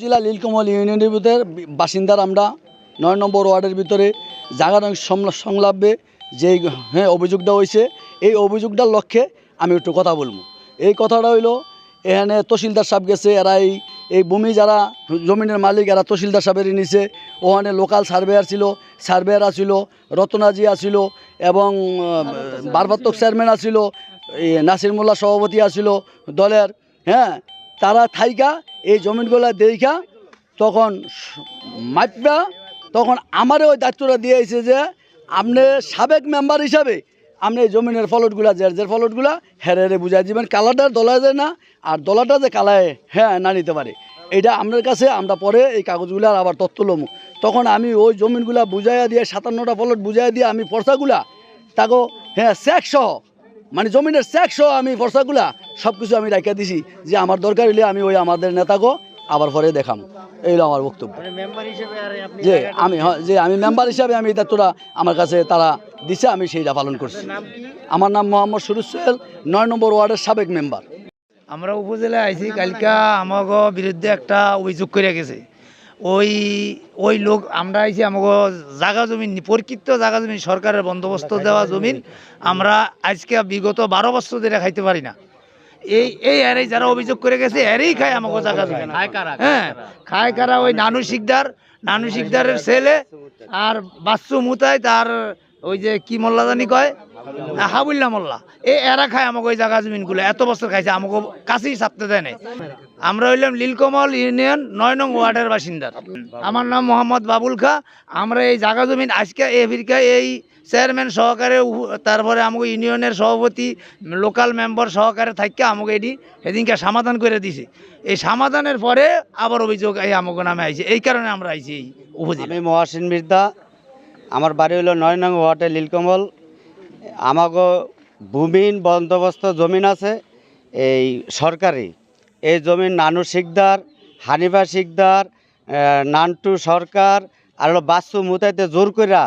জেলা নীলকমল ইউনিয়নের ভিতরে বাসিন্দার আমরা নয় নম্বর ওয়ার্ডের ভিতরে জাগার সংলাপে যে হ্যাঁ অভিযোগটা হয়েছে এই অভিযোগটার লক্ষ্যে আমি একটু কথা বলব এই কথাটা হইল এখানে তহসিলদার সাহেব গেছে এরা এই এই ভূমি যারা জমিনের মালিক, এরা তহসিলদার সাহেবের নিছে ওখানে লোকাল সার্ভেয়ার ছিল সার্ভেয়ার আছিল রতনাজি আছিল এবং বারবাত্তক চেয়ারম্যান আছিল নাসির মোল্লা সভাপতি আছিল দলের। হ্যাঁ তারা থাইকা, এই জমিনগুলা দেখা তখন মাপবা তখন আমারে ওই দায়িত্বটা দিয়েছে যে, আপনি সাবেক মেম্বার হিসাবে আপনি এই জমিনের ফলটগুলা যে যে ফলটগুলা হেরে হেরে বুঝাই দিবেন। কালারটা দলা যায় না, আর দলাটা যে কালায় হ্যাঁ না নিতে পারে। এটা আপনার কাছে, আমরা পরে এই কাগজগুলার আবার তথ্য লমু। তখন আমি ওই জমিনগুলা বুঝাইয়া দিয়ে, সাতান্নটা ফলট বুঝাইয়া দিয়ে আমি পর্সাগুলা তাকে হ্যাঁ চেক সহ মানে জমিনের চেক সহ আমি পর্সাগুলা সব কিছু আমি রাখিয়া দিছি। যে আমার দরকার হলে আমি ওই আমাদের নেতাকে আবার পরে দেখাম। এই হলো আমার বক্তব্য। যে আমি যে আমি মেম্বার হিসাবে আমি এই দায়িত্বটা আমার কাছে তারা দিছে আমি সেইটা পালন করছি। আমার নাম মোহাম্মদ সুরুজ সোহেল নয় নম্বর ওয়ার্ডের সাবেক মেম্বার আমরা উপজেলায় আইছি কালকা আমাকে বিরুদ্ধে একটা অভিযোগ করে গেছে। ওই ওই লোক আমরা আইছি আমাকে জাগা জমিন পরিকৃত জাগা জমিন সরকারের বন্দোবস্ত দেওয়া জমিন আমরা আজকে বিগত বারো বছর ধরে খাইতে পারি না। এই এই এরাই যারা অভিযোগ করে গেছে এরাই খায় আমাকে জাগা জমিন হ্যাঁ খায় কারা? ওই নানু শিকদার নানু শিকদারের ছেলে আর বাচ্চু মুতাই তার ওই যে কি মোল্লা জানি কয়? হাবুল্লা মোল্লা। এই এরা খায় আমাকে ওই জায়গা জমিনগুলো। এত বছর খাইছে আমাকে কাছেই ছাপতে দেয় নাই। আমরা হইলাম লীলকমল ইউনিয়ন নয় নং ওয়ার্ডের বাসিন্দার। আমার নাম মোহাম্মদ বাবুল খা। আমরা এই জায়গা জমিন আজকে এফিরকা এই চেয়ারম্যান সহকারে তারপরে আমাকে ইউনিয়নের সভাপতি, লোকাল মেম্বার সহকারে থাকি আমাকে এটি সেদিনকে সমাধান করে দিছে। এই সমাধানের পরে আবার অভিযোগ এই আমাকে নামে আইছে। এই কারণে আমরা আইছি এই উপজেলা। আমি মহাসিন মির্জা। আমার বাড়ি হলো নয় নং ওয়ার্ডে লীলকমল আমাকে ভূমিন বন্দোবস্ত জমিন আছে এই সরকারি। এই জমিন নানু শিকদার, হানিফা শিকদার নান্টু সরকার আর বাচ্চু মুতাইতে জোর কইরা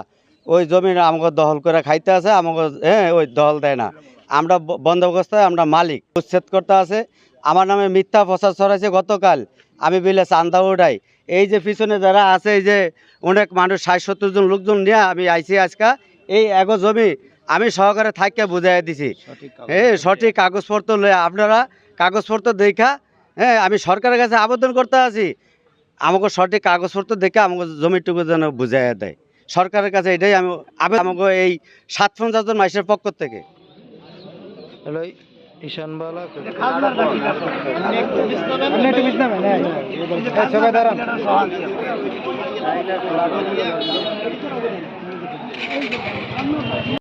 ওই জমি আমাকে দখল করে খাইতে আছে আমাকে হ্যাঁ ওই দখল দেয় না। আমরা ব- বন্দোবস্তায় আমরা মালিক উচ্ছেদ করতে আছে। আমার নামে মিথ্যা প্রচার ছড়াইছে গতকাল। আমি বিলে চান্দা উঠাই এই যে পিছনে যারা আছে এই যে অনেক মানুষ ষাট সত্তর জন লোকজন নিয়ে আমি আইছি আজকা এই এগো জমি আমি সহকারে থাককে বুঝাই দিছি। হ্যাঁ সঠিক কাগজপত্র লয়ে আপনারা কাগজপত্র দেখা হ্যাঁ আমি সরকারের কাছে আবেদন করতে আছি। আমাকে সঠিক কাগজপত্র দেখে আমাকে জমিটুকু যেন বুঝাইয়া দেয়। সরকারের কাছে এটাই আমি আবেদন আমাকে এই সাত পঞ্চাশ জন মাইসের পক্ষ থেকে।